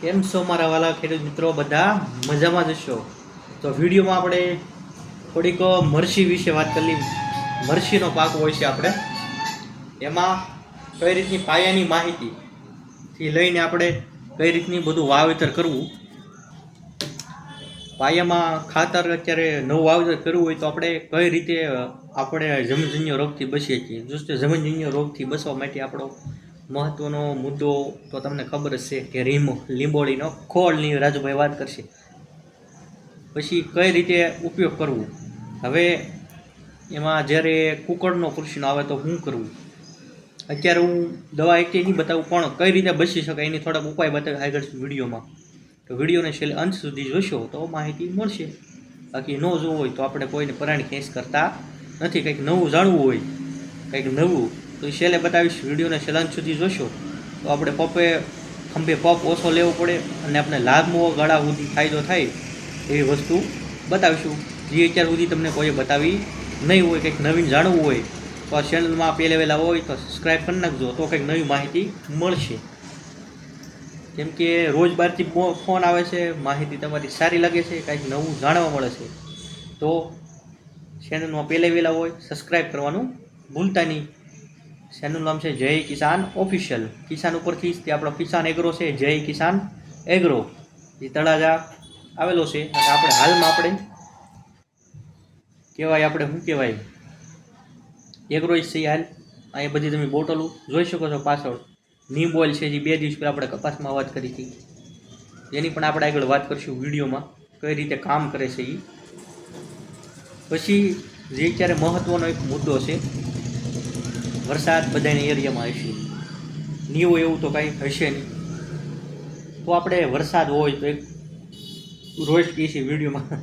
કેમ છો મારા વાલા ખેડૂત મિત્રો? બધા મજામાં જ છો? તો વિડીયોમાં આપણે થોડીક મરસી વિશે વાત કરી મરસીનો પાક હોય છે આપણે. એમાં કઈ રીતની પાયાની માહિતીથી લઈને આપણે કઈ રીતની બધું વાવેતર કરવું? પાયામાં ખાતર અત્યારે નવું વાવેતર કરવું હોય તો આપણે કઈ રીતે આપણે જમીનજન્ય રોગથી બચીએ છીએ? જો કે જમીનજન્ય રોગથી બચવા માટે આપણો મહત્વનો મુદ્દો તો તમને ખબર જ છે કે રીમો લીંબોળીનો ખોળની રાજુભાઈ વાત કરશે. પછી કઈ રીતે ઉપયોગ કરવો? હવે એમાં જ્યારે કુકડનો કૃષિનો આવે તો શું કરવું? અત્યારે હું દવા એક નહીં બતાવું, પણ કઈ રીતે બચી શકાય એની થોડાક ઉપાય બતાવે આગળ વિડીયોમાં. તો વિડીયોને છેલ્લે અંત સુધી જોશો તો માહિતી મળશે. બાકી ન જોવું હોય તો આપણે કોઈને પરાણી ખેંચ કરતા નથી. કંઈક નવું જાણવું હોય, કંઈક નવું તો એ છેલ્લે બતાવીશ, વિડીયોને છેલ્લે સુધી જોશો. તો આપણે પપ્પે ખંભે પપ ઓછો લેવો પડે અને આપણે લાંબો ગાળા સુધી ફાયદો થાય એવી વસ્તુ બતાવીશું. જે અત્યાર સુધી તમને કોઈ બતાવી નહીં હોય, કંઈક નવીન જાણવું હોય, તો આ ચેનલમાં પહેલે વહેલા હોય તો સબસ્ક્રાઈબ કરી નાખજો, તો કંઈક નવી માહિતી મળશે. કેમ કે રોજ બહારથી ફોન આવે છે, માહિતી તમારી સારી લાગે છે, કંઈક નવું જાણવા મળે છે. તો ચેનલમાં પહેલે વહેલા હોય સબસ્ક્રાઈબ કરવાનું ભૂલતા નહીં. ચેનલનું નામ છે? જય કિસાન ઓફિશિયલ. કિસાન ઉપરથી જ તે આપણો કિસાન એગ્રો છે. જય કિસાન એગ્રો. જે તળાજા આવેલો છે. આપણે હાલમાં આપણે કહેવાય આપણે શું કહેવાય? એગ્રો છે હાલ. અહીંયા બધી તમે બોટલો જોઈ શકો છો પાછળ. નીમ ઓઇલ છે જે બે દિવસ પહેલાં આપણે કપાસમાં વાત કરી હતી. એની પણ આપણે આગળ વાત કરીશું વિડીયોમાં કઈ રીતે કામ કરે છે એ પછી જે અત્યારે મહત્ત્વનો એક મુદ્દો છે વરસાદ બધાના એરિયામાં હશે. નીવો એવું તો કાંઈ હશે નહીં. તો આપણે વરસાદ હોય તો એક રોજ કહે છે વિડીયોમાં.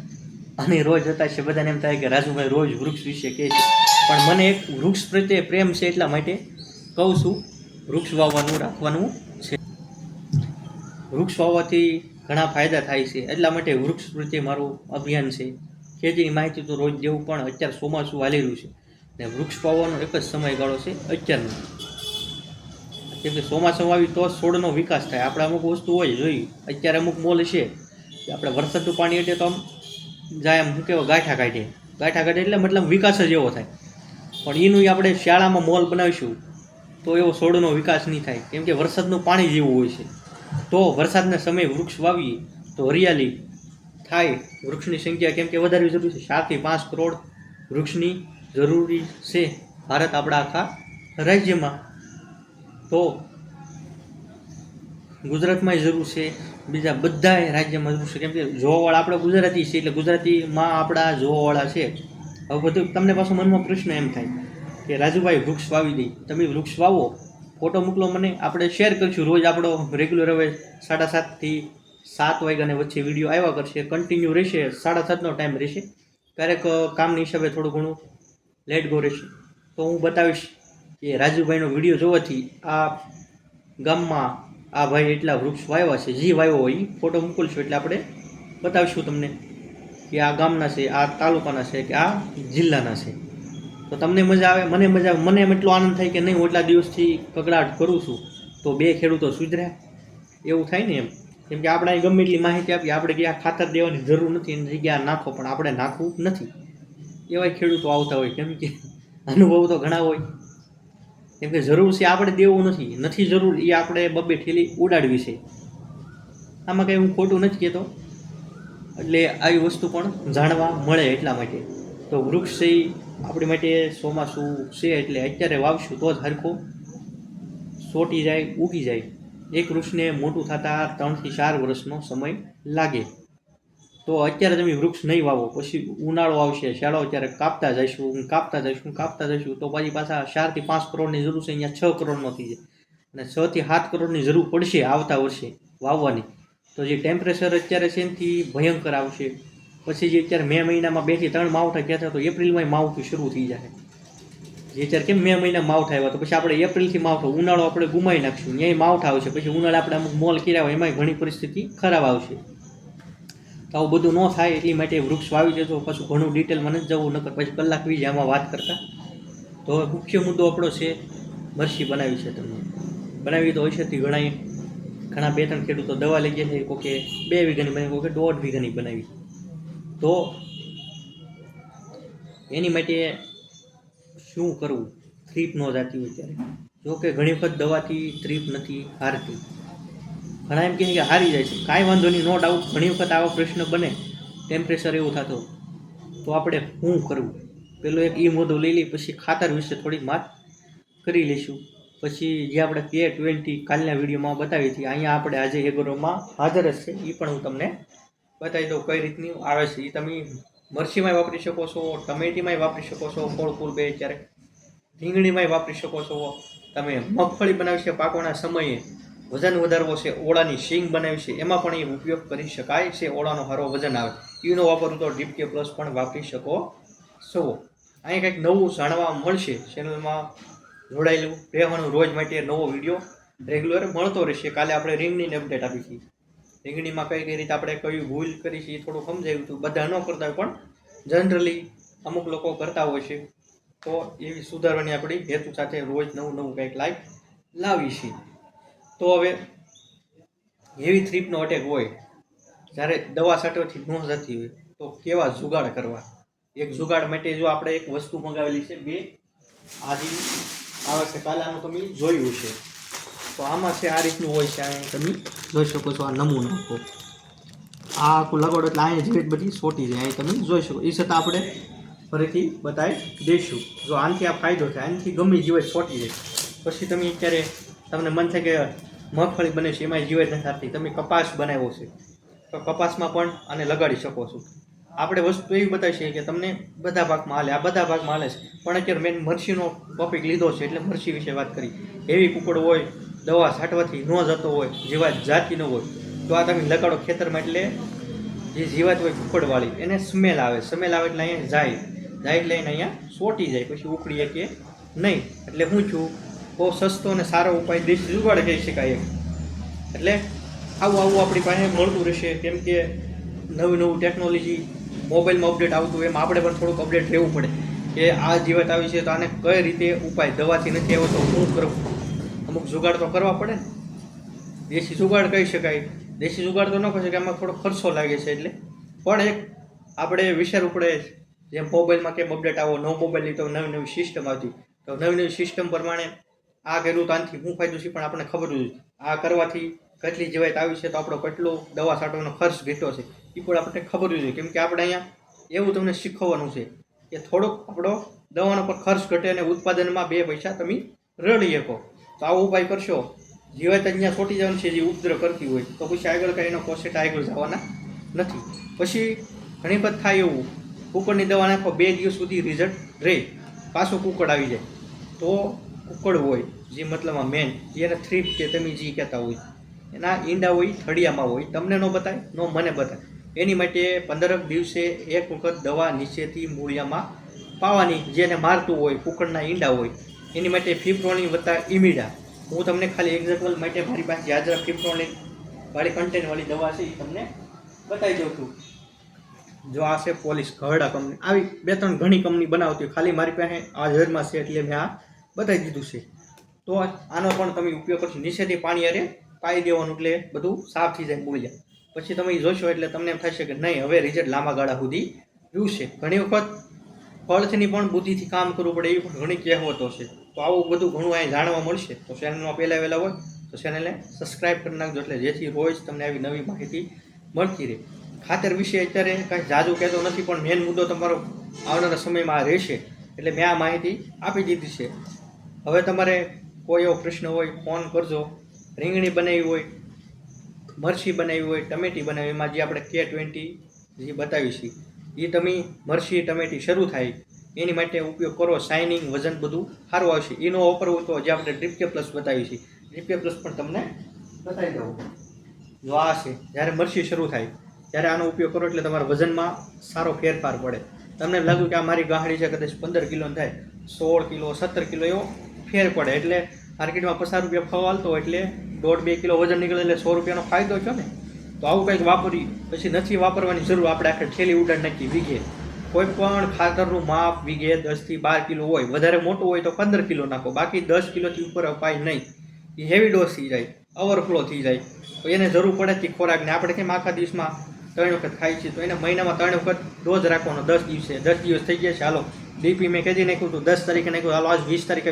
અને રોજ હતા છે બધાને એમ થાય કે રાજુભાઈ રોજ વૃક્ષ વિશે કહે છે. પણ મને એક વૃક્ષ પ્રત્યે પ્રેમ છે એટલા માટે કહું છું, વૃક્ષ વાવવાનું રાખવાનું છે. વૃક્ષ વાવવાથી ઘણા ફાયદા થાય છે. એટલા માટે વૃક્ષ પ્રત્યે મારું અભિયાન છે. ખેતીની માહિતી તો રોજ દેવું પણ અત્યારે ચોમાસું હાલેલું છે. ને વૃક્ષ વાવવાનો એક જ સમયગાળો છે અત્યારનો. કેમ કે ચોમાસું આવી તો છોડનો વિકાસ થાય. આપણે અમુક વસ્તુ હોય જોઈ. અત્યારે અમુક મોલ છે કે આપણે વરસાદનું પાણી એટલે તો આમ જાય આમ શું કહેવાય, ગાંઠા કાઢે ગાંઠા કાઢે એટલે મતલબ વિકાસ જ એવો થાય. પણ એનું આપણે શાળામાં મોલ બનાવીશું તો એવો છોડનો વિકાસ નહીં થાય. કેમ કે વરસાદનું પાણી જેવું હોય છે. તો વરસાદના સમયે વૃક્ષ વાવીએ તો હરિયાળી થાય. વૃક્ષની સંખ્યા કેમ કે વધારવી જરૂરી છે. ચારથી પાંચ કરોડ વૃક્ષની જરૂરી છે ભારત આપણા આખા રાજ્યમાં. તો ગુજરાતમાં જરૂર છે, બીજા બધા રાજ્યમાં જરૂર છે. કેમ કે જોવાવાળા આપણે ગુજરાતી છે, એટલે ગુજરાતીમાં આપણા જોવાવાળા છે. હવે બધું તમને પાછો મનમાં પ્રશ્ન એમ થાય કે રાજુભાઈ વૃક્ષ વાવી દઈ તમે વૃક્ષ વાવો, ફોટો મોકલો મને, આપણે શેર કરીશું. રોજ આપણો રેગ્યુલર હવે સાડા સાતથી સાત વાગ્યાને વચ્ચે વીડિયો આવ્યા કરશે. કન્ટિન્યુ રહેશે, સાડા સાતનો ટાઈમ રહેશે. ક્યારેક કામની હિસાબે થોડું ઘણું લેટ ગો રહેશે. તો હું બતાવીશ કે રાજુભાઈનો વીડિયો જોવાથી આ ગામમાં આ ભાઈ એટલા વૃક્ષ વાવ્યા છે, જે વાવ્યો હોય એ ફોટો મોકલશું એટલે આપણે બતાવીશું તમને કે આ ગામના છે, આ તાલુકાના છે કે આ જિલ્લાના છે. તો તમને મજા આવે, મને મજા આવે, મને એમ એટલો આનંદ થાય કે નહીં, હું એટલા દિવસથી કકડાટ કરું છું. તો બે ખેડૂતો સુધર્યા. એવું થાય ને એમ. કેમ કે આપણે ગમે એટલી માહિતી આપી આપણે કે આ ખાતર દેવાની જરૂર નથી, એની જગ્યાએ નાખો, પણ આપણે નાખવું નથી. એવાય ખેડૂતો આવતા હોય, કેમ કે અનુભવ તો ઘણા હોય. કેમ કે જરૂર છે આપણે દેવું નથી નથી જરૂર એ આપણે બબે ઠેલી ઉડાડવી છે. આમાં કંઈ હું ખોટું નથી કહેતો. એટલે આવી વસ્તુ પણ જાણવા મળે એટલા માટે. તો વૃક્ષ છે આપણી માટે ચોમાસું છે એટલે અત્યારે વાવશું તો જ હરખું. સોટી જાય, ઉગી જાય. એક વૃક્ષને મોટું થતાં ત્રણથી ચાર વર્ષનો સમય લાગે. તો અત્યારે તમે વૃક્ષ નહીં વાવો, પછી ઉનાળો આવશે શિયાળો ત્યારે કાપતા જઈશું કાપતા જઈશું કાપતા જઈશું, તો પછી પાછા ચારથી પાંચ કરોડની જરૂર છે, અહીંયા છ કરોડનો થઈ જાય. અને છથી સાત કરોડની જરૂર પડશે આવતા વર્ષે વાવવાની. તો જે ટેમ્પરેચર અત્યારે છે એનાથી ભયંકર આવશે. પછી જે અત્યારે મે મહિનામાં બેથી ત્રણ માવઠા ગયા હતા, તો એપ્રિલમાં માવઠું શરૂ થઈ જાય. જે અત્યારે કેમ મે મહિના માવઠા આવ્યા તો પછી આપણે એપ્રિલથી માવઠું, ઉનાળો આપણે ગુમાવી નાખશું ત્યાંય માવઠા આવશે, પછી ઉનાળે આપણે અમુક મોલ કર્યા હોય, એમાંય ઘણી પરિસ્થિતિ ખરાબ આવશે. તો આવું બધું ન થાય એટલી માટે વૃક્ષ વાવી દેજો પછી ઘણું ડિટેલમાં નથી જવું, નકર પછી કલાક વીજ આમાં વાત કરતા. તો હવે મુખ્ય મુદ્દો આપણો છે, મરસી બનાવી છે તમને. બનાવી તો હોય છે ઘણાએ ઘણા બે ત્રણ ખેડૂતો દવા લઈ ગયા છે કોકે બે વીઘાની બનાવી કોકે દોઢ વીઘાની બનાવી. તો એની માટે શું કરવું? થ્રીપ ન જાતી હોય ત્યારે. જો કે ઘણી વખત દવાથી થ્રીપ નથી હારતી. ઘણા એમ કહે કે હારી જાય છે. કાંઈ વાંધો નહીં, નો ડાઉટ ઘણી વખત આવો પ્રશ્ન બને ટેમ્પરેચર એવું થતો તો આપણે શું કરવું? પેલો એક ઈ મુદ્દો લઈ લઈ, પછી ખાતર વિશે થોડી વાત કરી લઈશું. પછી જે આપણે કે ટ્વેન્ટી કાલના વિડીયોમાં બતાવી હતી, અહીંયા આપણે આજે એગ્રોમાં હાજર જ છે. એ પણ હું તમને બતાવી દઉં કઈ રીતની આવે છે. એ તમે મરચીમાંય વાપરી શકો છો, ટમેટીમાંય વાપરી શકો છો ફળ ફૂલ બે ક્યારેક રીંગણીમાંય વાપરી શકો છો. તમે મગફળી બનાવી છે પાકવાના સમયે. વજન વધારવો છે, ઓળાની શીંગ બનાવી છે, એમાં પણ એ ઉપયોગ કરી શકાય છે, ઓળાનો હારો વજન આવે. એનો વાપરવું તો ડીપ કે પ્લસ પણ વાપરી શકો છો. અહીંયા કંઈક નવું જાણવા મળશે ચેનલમાં જોડાયેલું. રહેવાનું રોજ માટે નવો વીડિયો રેગ્યુલર મળતો રહેશે. કાલે આપણે રીંગણીની અપડેટ આપી છીએ રીંગણીમાં કઈ કઈ રીતે આપણે કયું ભૂલ કરી છે એ થોડું સમજાયું હતું. બધા ન કરતા હોય પણ જનરલી અમુક લોકો કરતા હોય છે. તો એવી સુધારવાની આપણી હેતુ સાથે રોજ નવું નવું કંઈક લાઈફ લાવી છે તો હવે એવી થ્રીપનો અટેક હોય, જ્યારે દવા છાંટવાથી ન જતી હોય, તો કેવા જુગાડ કરવા? એક જુગાડ માટે જો આપણે એક વસ્તુ મંગાવેલી છે, બે, આજે આવે છે કાલે આનું તમે જોયું છે. તો આમાં છે, આ રીતનું હોય છે અહીંયા તમે જોઈ શકો છો, આ નમૂનો આ આખું લગાડો એટલે અહીંયા જેવી બધી સોટી જાય અહીં તમે જોઈ શકો. એ છતાં આપણે ફરીથી બતાવી દઈશું. જો આનાથી આ ફાયદો થાય, આનાથી ગમે જીવે સોટી જાય. પછી તમે અત્યારે તમને મન થાય કે મગફળી બને છે એમાં જીવાત નથી થતી તમે કપાસ બનાવ્યો છે, તો કપાસમાં પણ આને લગાડી શકો છો. આપણે વસ્તુ એવી બતાવી છે કે તમને બધા ભાગમાં હાલે, આ બધા ભાગમાં હાલે છે. પણ અત્યારે મેં મરસીનો ટોપિક લીધો છે, એટલે મરસી વિશે વાત કરી. એવી કુકડ હોય, દવા છાંટવાથી ન જતો હોય, જીવાત જાતી ન હોય, તો આ તમે લગાડો ખેતરમાં એટલે જે જીવાત હોય કુકડવાળી, એને સ્મેલ આવે. સ્મેલ આવે એટલે અહીંયા જાય. જાય એટલે એને અહીંયા સોટી જાય, પછી ઉકળીએ કે નહીં. એટલે હું છું? બહુ સસ્તો અને સારો ઉપાય દેશી જુગાડ કહી શકાય એમ. એટલે આવું આવું આપણી પાસે મળતું રહેશે. કેમ કે નવી નવું ટેકનોલોજી મોબાઈલમાં અપડેટ આવતું એમ આપણે પણ થોડુંક અપડેટ રહેવું પડે. કે આ જીવત આવી છે તો આને કઈ રીતે ઉપાય દવાથી નથી આવ્યો તો શું કરવું? અમુક જુગાડ તો કરવા પડે ને. દેશી જુગાડ કહી શકાય. દેશી જુગાડ તો ન કહી શકાય એમાં થોડો ખર્ચો લાગે છે એટલે. પણ એક આપણે વિચારવું પડે, જેમ મોબાઈલમાં કેમ અપડેટ આવો, નવો મોબાઈલ તો નવી નવી સિસ્ટમ આવતી. તો નવી નવી સિસ્ટમ પ્રમાણે આ કર્યું તાનથી આનાથી શું ફાયદો છે, પણ આપણને ખબર જ આ કરવાથી કેટલી જીવાત આવી છે, તો આપણો કેટલો દવા છાંટવાનો ખર્ચ ઘટ્યો છે. એ પણ આપણને ખબર જોઈએ કેમ કે આપણે અહીંયા એવું તમને શીખવવાનું છે કે થોડોક આપણો દવાનો પર ખર્ચ ઘટે અને ઉત્પાદનમાં બે પૈસા તમે રડી શકો. તો આવો ઉપાય કરશો. જીવાત અહીંયા છોટી જવાનું છે, જે ઉપદ્રવ કરતી હોય. તો પછી આગળ કાંઈ એનો કોસેટ આગળ જવાના નથી. પછી ઘણી વખત થાય એવું. કુકરની દવા નાખો, બે દિવસ સુધી રિઝલ્ટ રહે. પાછું કુકડ આવી જાય. તો કુકડ હોય, જે મતલબમાં મેન જેને થ્રીપ કે તમે જે કહેતા હોય, એના ઈંડા હોય, થળિયામાં હોય, તમને ન બતાય, ન મને બતાય. એની માટે પંદરક દિવસે એક વખત દવા નીચેથી મૂળિયામાં પાવાની, જેને મારતું હોય કુકડના ઈંડા હોય, એની માટે ફિપ્રોની વત્તા ઇમિડા હું તમને ખાલી એક્ઝામ્પલ માટે મારી પાસે હાજરા ફિપ્રોની વાળી કન્ટેનવાળી દવા છે એ તમને બતાવી દઉં છું. જો આ છે પોલીસ ઘરડા કંપની. આવી બે ત્રણ ઘણી કંપની બનાવતી. ખાલી મારી પાસે હાજરમાં છે એટલે મેં આ બતાવી દીધું છે. તો આનો પણ તમે ઉપયોગ કરશો. નીચેથી પાણી અરે પાઈ દેવાનું એટલે બધું સાફ થઈ જાય બોલ્યા. પછી તમે જોશો એટલે તમને એમ થશે કે નહીં, હવે રિઝલ્ટ લાંબા ગાળા સુધી છે. ઘણી વખત ફળથની પણ બુદ્ધિથી કામ કરવું પડે એવી પણ ઘણી કહેવતો છે. તો આવું બધું ઘણું અહીંયા જાણવા મળશે. તો ચેનલમાં પહેલાં વહેલા હોય તો ચેનલને સબસ્ક્રાઈબ કરી નાખજો એટલે જેથી રોજ તમને આવી નવી માહિતી મળતી રહે. ખાતર વિશે અત્યારે કાંઈ જાજુ કહેતો નથી, પણ મેન મુદ્દો તમારો આવનારા સમયમાં રહેશે. એટલે મેં આ માહિતી આપી દીધી છે. હવે તમારે કોઈ એવો પ્રશ્ન હોય, ફોન કરજો. રીંગણી બનાવી હોય મરસી બનાવી હોય, ટમેટી બનાવી એમાં જે આપણે કે ટ્વેન્ટી જે બતાવી છે એ તમે મરસી ટમેટી શરૂ થાય. એની માટે ઉપયોગ કરો શાઇનિંગ વજન બધું સારું આવશે. એનો વાપરવું તો જે આપણે ડ્રીપ કે પ્લસ બતાવી છે. ડ્રીપ કે પ્લસ પણ તમને બતાવી દઉં. જો આ છે, જ્યારે મરસી શરૂ થાય, ત્યારે આનો ઉપયોગ કરો એટલે તમારા વજનમાં સારો ફેરફાર પડે. તમને લાગ્યું કે આ મારી ગાહડી છે, કદાચ પંદર કિલોની થાય. સોળ કિલો, સત્તર કિલો એવો ફેર પડે. એટલે માર્કેટમાં પચાસ રૂપિયા ફાવ હાલતો એટલે દોઢ બે કિલો વજન નીકળે એટલે સો રૂપિયાનો ફાયદો છે ને, તો આવું કંઈક વાપરી. પછી નથી વાપરવાની જરૂર, આપણે આખરે ઠેલી ઉડાડ નાખી, વીઘે. કોઈ પણ ખાતરનું માપ વીઘે દસથી બાર કિલો હોય, વધારે મોટું હોય તો પંદર કિલો નાખો. બાકી દસ કિલોથી ઉપર અપાય નહીં. એ હેવી ડોઝ થઈ જાય ઓવરફ્લો થઈ જાય. તો એને જરૂર પડે તે ખોરાકને. આપણે કેમ આખા દિવસમાં ત્રણ વખત ખાઈ છીએ તો એને મહિનામાં ત્રણ વખત ડોઝ રાખવાનો. દસ દિવસે. દસ દિવસ થઈ ગયા છે. હાલો. ડીપી મેં કદી નાખ્યું હતું દસ તારીખે નાખ્યું હાલો, આજ વીસ તારીખે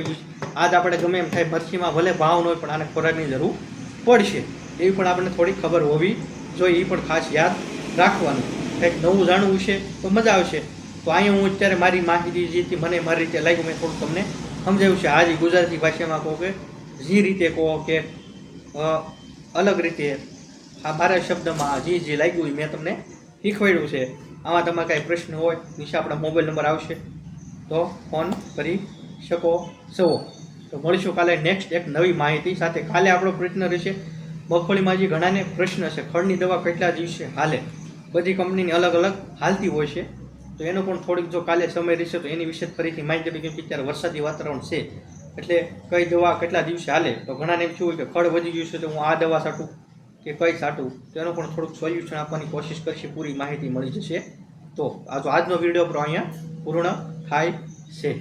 આજ આપણે ગમે એમ થાય મચ્છીમાં ભલે ભાવ ન હોય, પણ આને ખોરાકની જરૂર પડશે. એવી પણ આપણને થોડી ખબર હોવી જોઈએ એ પણ ખાસ યાદ રાખવાનું. કંઈક નવું જાણવું છે, તો મજા આવશે. તો અહીંયા હું અત્યારે મારી માહિતી જે મને મારી રીતે લાગ્યું, મેં થોડું તમને સમજાવ્યું છે. આજે ગુજરાતી ભાષામાં કહો કે, જે રીતે કહો કે અલગ રીતે આ મારા શબ્દમાં જે જે લાગ્યું મેં તમને શીખવાડ્યું છે. આમાં તમારે કાંઈ પ્રશ્ન હોય, નીચે આપણા મોબાઈલ નંબર આવશે. તો ફોન કરી શકો છો. તો મળીશું કાલે નેક્સ્ટ એક નવી માહિતી સાથે. કાલે આપણો પ્રશ્ન રહેશે મગફળીમાં જે ઘણાને પ્રશ્ન છે ખડની દવા કેટલા દિવસે હાલે? બધી કંપનીની અલગ અલગ હાલતી હોય છે. તો એનો પણ થોડીક જો કાલે સમય રહેશે, તો એની વિશે ફરીથી માહિતી કેમ કે અત્યારે વરસાદી વાતાવરણ છે. એટલે કઈ દવા કેટલા દિવસે હાલે? તો ઘણાને એમ થયું કે ખડ વધી ગયું છે, તો હું આ દવા સાટું કે કઈ સાટું? તો એનો પણ થોડુંક સોલ્યુશન આપવાની કોશિશ કરશે, પૂરી માહિતી મળી જશે. તો આ તો આજનો વીડિયો આપણો અહીંયા પૂર્ણ થાય છે